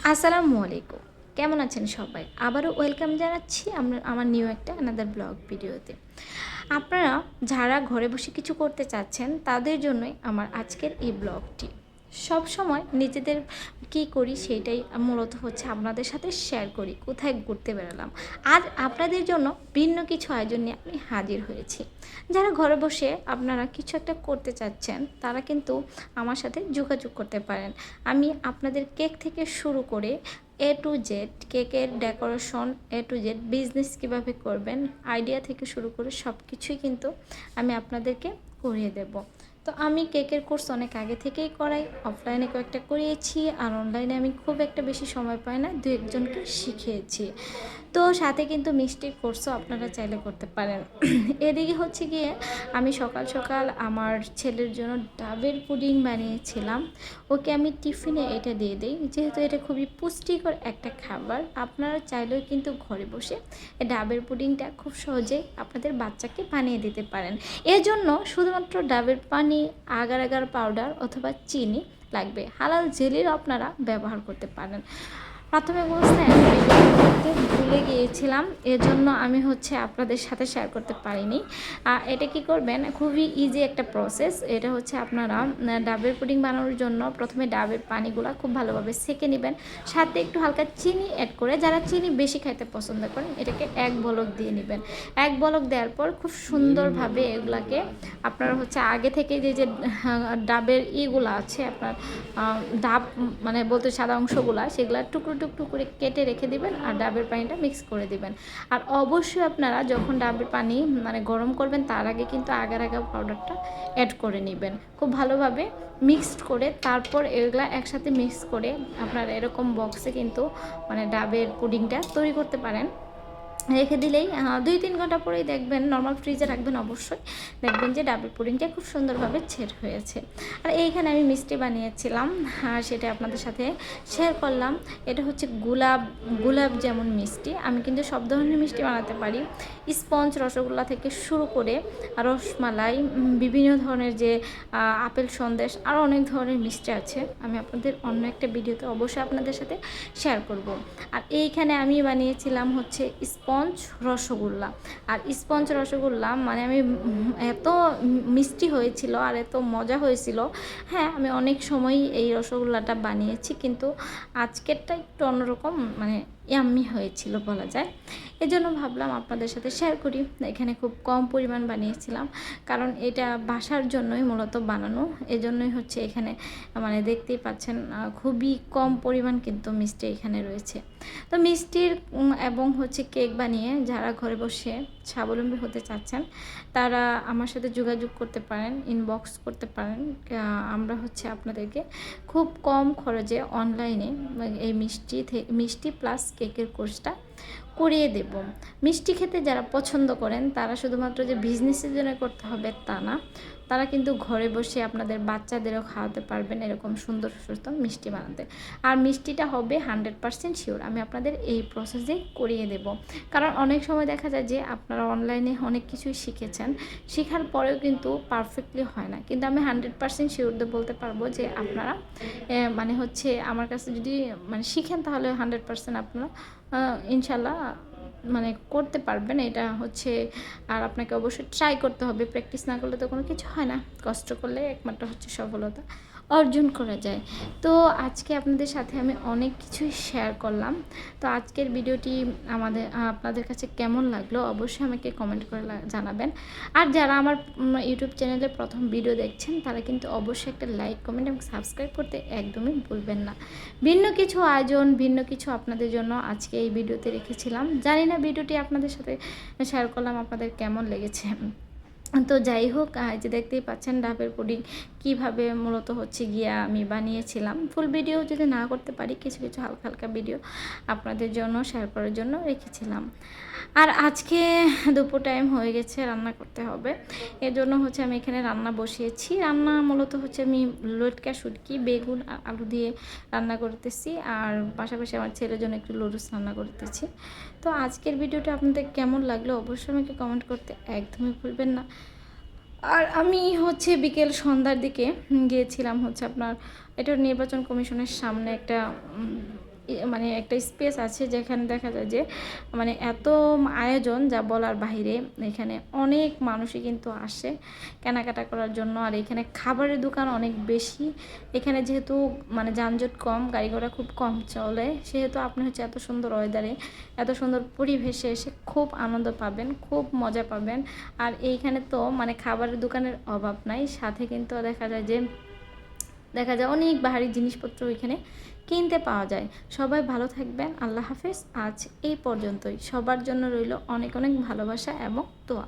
আসসালামু আলাইকুম। কেমন আছেন সবাই? আবারও ওয়েলকাম জানাচ্ছি আমরা, আমার নিউ একটা আনাদার ব্লগ ভিডিওতে। আপনারা যারা ঘরে বসে কিছু করতে চাচ্ছেন, তাদের জন্যই আমার আজকের এই ব্লগটি সব সময় নিজেদের কি করি সেটাই মূলত হচ্ছে আপনাদের সাথে শেয়ার করি, কোথায় ঘুরতে বেরোলাম। আজ আপনাদের জন্য ভিন্ন কিছু আয়োজন নিয়ে আমি হাজির হয়েছি। যারা ঘরে বসে আপনারা কিছু একটা করতে চাচ্ছেন, তারা কিন্তু আমার সাথে যোগাযোগ করতে পারেন। আমি আপনাদের কেক থেকে শুরু করে এ টু জেড কেকের decoration A to Z business কীভাবে করবেন আইডিয়া থেকে শুরু করে সব কিছুই কিন্তু আমি আপনাদেরকে করিয়ে দেব। তো আমি কেকের কোর্স অনেক আগে থেকেই করাই অফলাইনে কয়েকটা করিয়েছি আর অনলাইনে আমি খুব একটা বেশি সময় পাই না, দু একজনকে শিখিয়েছি। তো সাথে কিন্তু মিষ্টির কোর্সও আপনারা চাইলে করতে পারেন। এদিকে হচ্ছে গিয়ে আমি সকাল সকাল আমার ছেলের জন্য ডাবের পুডিং বানিয়েছিলাম। ওকে আমি টিফিনে এটা দিয়ে দিই, যেহেতু এটা খুবই পুষ্টিকর একটা খাবার, আপনারা চাইলেও কিন্তু ঘরে বসে ডাবের পুডিংটা খুব সহজেই আপনাদের বাচ্চাকে বানিয়ে দিতে পারেন। এজন্য শুধুমাত্র ডাবের পানি আগার আগার পাউডার অথবা চিনি লাগবে। হালাল জেলির আপনারা ব্যবহার করতে পারেন। প্রাথমিক অবস্থায় আমি করতে ভুলে গিয়েছিলাম। এজন্য আমি হচ্ছে আপনাদের সাথে শেয়ার করতে পারিনি। এটা কি করবেন? খুবই ইজি একটা প্রসেস এটা হচ্ছে আপনারা ডাবের পুডিং বানানোর জন্য প্রথমে ডাবের পানিগুলো খুব ভালোভাবে সেকে নেবেন। সাথে একটু হালকা চিনি অ্যাড করে, যারা চিনি বেশি খাইতে পছন্দ করেন, এটাকে এক বলক দিয়ে নেবেন। এক বলক দেওয়ার পর খুব সুন্দরভাবে এগুলাকে আপনারা হচ্ছে আগে থেকে যে যে, ডাবের ইগুলো আছে, আপনার ডাব মানে বলতে সাদা অংশগুলা, সেগুলা টুকরো টুকরো করে কেটে রেখে দিবেন আর ডাবের পানিটা মিক্স করে দিবেন। আর অবশ্যই আপনারা যখন ডাবের পানি মানে গরম করবেন, তার আগে কিন্তু আগার আগা পাউডারটা অ্যাড করে নেবেন। খুব ভালোভাবে মিক্সড করে তারপর এগুলা একসাথে মিক্স করে আপনারা এরকম বক্সে কিন্তু মানে ডাবের পুডিংটা তৈরি করতে পারেন। রেখে দিলেই দুই তিন ঘণ্টা পরেই দেখবেন নর্মাল ফ্রিজে রাখবেন অবশ্যই। দেখবেন যে ডাবের পুডিংটা খুব সুন্দরভাবে ছেট হয়েছে। আর এইখানে আমি মিষ্টি বানিয়েছিলাম, আর সেটা আপনাদের সাথে শেয়ার করলাম। এটা হচ্ছে গোলাপ গোলাপ যেমন মিষ্টি। আমি কিন্তু সব ধরনের মিষ্টি বানাতে পারি। স্পঞ্জ, রসগোল্লা থেকে শুরু করে, রসমালাই বিভিন্ন ধরনের যে আপেল সন্দেশ আরও অনেক ধরনের মিষ্টি আছে। আমি আপনাদের অন্য একটা ভিডিওতে অবশ্যই আপনাদের সাথে শেয়ার করব। আর এইখানে আমি বানিয়েছিলাম হচ্ছে স্পঞ্জ রসগোল্লা। আর স্পঞ্জ রসগোল্লা মানে আমি এত মিষ্টি হয়েছিল আর এত মজা হয়েছিল। হ্যাঁ আমি অনেক সময় এই রসগোল্লাটা বানিয়েছি, কিন্তু আজকেরটা একটু অন্যরকম মানে ইয়াম্মি হয়েছিল বলা যায়। এজন্য ভাবলাম আপনাদের সাথে শেয়ার করি। এখানে খুব কম পরিমাণ বানিয়েছিলাম, কারণ এটা বাসার জন্যই মূলত বানানো। এজন্যই হচ্ছে এখানে মানে দেখতেই পাচ্ছেন খুবই কম পরিমাণ কিন্তু মিষ্টি এখানে রয়েছে। তো মিষ্টির এবং হচ্ছে কেক বানিয়ে যারা ঘরে বসে স্বাবলম্বী হতে চাচ্ছেন, তারা আমার সাথে যোগাযোগ করতে পারেন ইনবক্স করতে পারেন। আমরা হচ্ছে আপনাদেরকে খুব কম খরচে অনলাইনে এই মিষ্টি মিষ্টি প্লাস কেকের কোর্সটা করিয়ে দেব। মিষ্টি খেতে যারা পছন্দ করেন, তারা শুধুমাত্র যে বিজনেসের জন্য করতে হবে তা না। তারা কিন্তু ঘরে বসে আপনাদের বাচ্চাদেরও খাওয়াতে পারবেন এরকম সুন্দর সুস্থ মিষ্টি বানাতে। আর মিষ্টিটা হবে হান্ড্রেড পারসেন্ট শিওর আমি আপনাদের এই প্রসেসে করিয়ে দেব। কারণ অনেক সময় দেখা যায় যে আপনারা অনলাইনে অনেক কিছুই শিখেছেন, শেখার পরেও কিন্তু পারফেক্টলি হয় না। কিন্তু আমি হান্ড্রেড পারসেন্ট শিওর বলতে পারব যে আপনারা মানে হচ্ছে আমার কাছে যদি মানে শিখেন তাহলে হান্ড্রেড পারসেন্ট আপনারা ইনশাল্লাহ মানে করতে পারবেন, এটা হচ্ছে, আর আপনাকে অবশ্যই ট্রাই করতে হবে। প্র্যাকটিস না করলে তো কোনো কিছু হয় না। কষ্ট করলে একমাত্র হচ্ছে সফলতা। অর্জন করা যায়। তো আজকে আপনাদের সাথে আমি অনেক কিছুই শেয়ার করলাম। তো আজকের ভিডিওটি আমাদের, আপনাদের কাছে কেমন লাগল অবশ্যই আমাকে কমেন্ট করে জানাবেন। আর যারা আমার ইউটিউব চ্যানেলে প্রথম ভিডিও দেখছেন, তারা কিন্তু অবশ্যই একটা লাইক কমেন্ট এবং সাবস্ক্রাইব করতে একদমই ভুলবেন না। ভিন্ন কিছু আয়োজন, ভিন্ন কিছু আপনাদের জন্য আজকে এই ভিডিওতে রেখেছিলাম। জানি না ভিডিওটি আপনাদের সাথে শেয়ার করলাম, আপনাদের কেমন লেগেছে। তো যাই হোক যে দেখতেই পাচ্ছেন ডাবের পুডিং কীভাবে মূলত হচ্ছে গিয়া আমি বানিয়েছিলাম। ফুল ভিডিও যদি না করতে পারি, কিছু কিছু হালকা হালকা ভিডিও আপনাদের জন্য শেয়ার করার জন্য রেখেছিলাম। আর আজকে দুপুর টাইম হয়ে গেছে, রান্না করতে হবে। এর জন্য হচ্ছে আমি এখানে রান্না বসিয়েছি। রান্না মূলত হচ্ছে আমি লটকা, শুটকি, বেগুন আর আলু দিয়ে রান্না করতেছি। আর পাশাপাশি আমার ছেলের জন্য একটু লুডুস রান্না করতেছি। তো আজকের ভিডিওটা আপনাদের কেমন লাগল অবশ্যই আমাকে কমেন্ট করতে একদমই ভুলবেন না। আর আমি হচ্ছে বিকেল সন্ধ্যার দিকে গিয়েছিলাম হচ্ছে আপনার এটা নির্বাচন কমিশনের সামনে একটা মানে একটা স্পেস আছে যেখানে দেখা যায় যে মানে এত আয়োজন যা বলার বাইরে এখানে অনেক মানুষই কিন্তু আসে কেনাকাটা করার জন্য। আর এখানে খাবারের দোকান অনেক বেশি। এখানে যেহেতু মানে যানজট কম, গাড়ি ঘোড়া খুব কম চলে, সেহেতু আপনি হচ্ছে এত সুন্দর ওয়েদারে এত সুন্দর পরিবেশে এসে খুব আনন্দ পাবেন, খুব মজা পাবেন। আর এইখানে তো মানে খাবারের দোকানের অভাব নাই। সাথে কিন্তু দেখা যায় যে দেখা যায় অনেক বাহারি জিনিসপত্র এখানে কিনতে পাওয়া যায়। সবাই ভালো থাকবেন, আল্লাহ হাফেজ। আজ এই পর্যন্তই। সবার জন্য রইল অনেক অনেক ভালোবাসা এবং দোয়া।